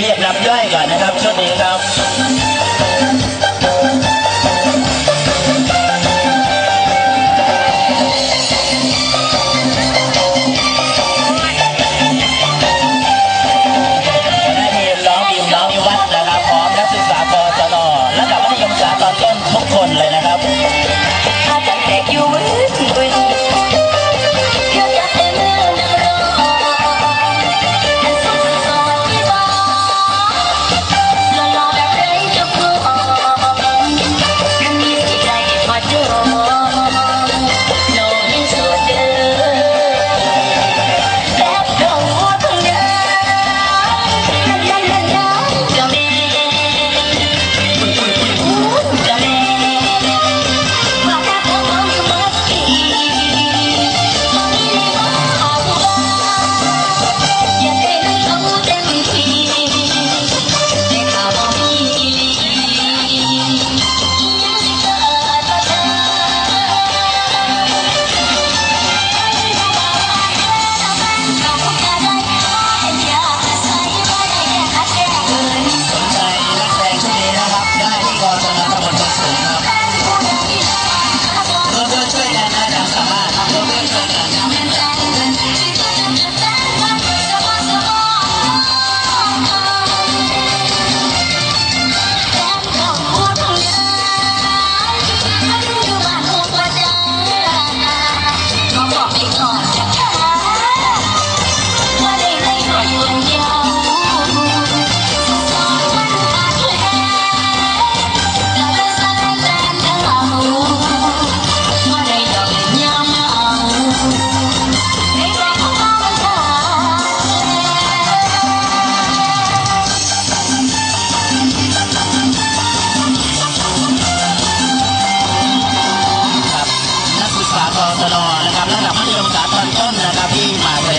เรียกรับย่อยก่อนนะครับชุดนี้ครับ กอตนนะครับระดับมัธยมสาธารณชนนะครับที่มา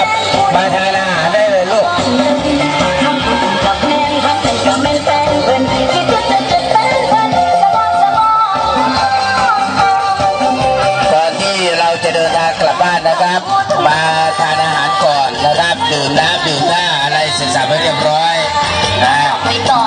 นะครับ มาทานอาหารได้เลยลูกตอนที่เราจะเดินทางกลับบ้านนะครับ มาทานอาหารก่อนนะครับดื่มน้ำดื่มท่าอะไรเสร็จสับให้เรียบร้อยนะไปต่อ